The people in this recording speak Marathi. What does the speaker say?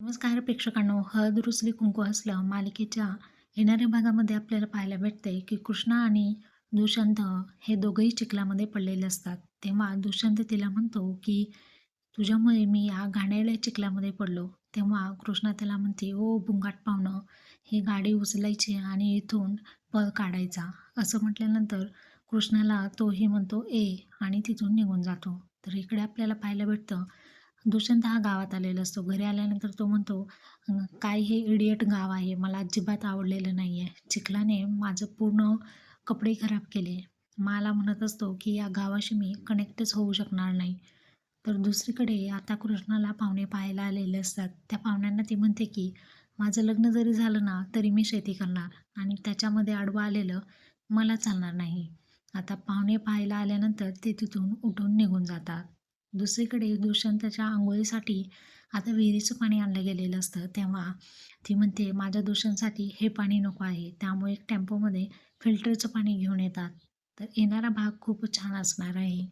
नमस्कार प्रेक्षकांनो हळद रुसली कुंकू असलं मालिकेच्या येणाऱ्या भागामध्ये आपल्याला पाहायला भेटते की कृष्णा आणि दुष्यंत हे दोघंही चिखलामध्ये पडलेले असतात. तेव्हा दुष्यंत तिला म्हणतो की तुझ्यामुळे मी या घाणेरड्या चिखलामध्ये पडलो. तेव्हा कृष्णा त्याला म्हणते ओ बुंगाट पाहुणं ही गाडी उचलायची आणि इथून पळ काढायचा. असं म्हटल्यानंतर कृष्णाला तोही म्हणतो ए आणि तिथून निघून जातो. तर इकडे आपल्याला पाहायला भेटतं दुष्यंत हा गावात आलेला असतो. घरी आल्यानंतर तो म्हणतो काय हे इडियट गाव आहे. मला अजिबात आवडलेलं नाही आहे चिखलाने माझं पूर्ण कपडे खराब केले. मला म्हणत असतो की या गावाशी मी कनेक्टच होऊ शकणार नाही. तर दुसरीकडे आता कृष्णाला पाहुणे पाहायला आलेले असतात. त्या पाहुण्यांना ती म्हणते की माझं लग्न जरी झालं ना तरी मी शेती करणार. आणि त्याच्यामध्ये आडवं आलेलं मला चालणार नाही. आता पाहुणे पाहायला आल्यानंतर ते तिथून उठून निघून जातात. दुसरीकडे दुष्यंताच्या आंघोळीसाठी आता विहिरीचं पाणी आणलं गेलेलं असतं. तेव्हा ती म्हणते माझ्या दुष्यंतसाठी हे पाणी नको आहे. त्यामुळे एक टेम्पोमध्ये फिल्टरचं पाणी घेऊन येतात. तर येणारा भाग खूप छान असणार आहे.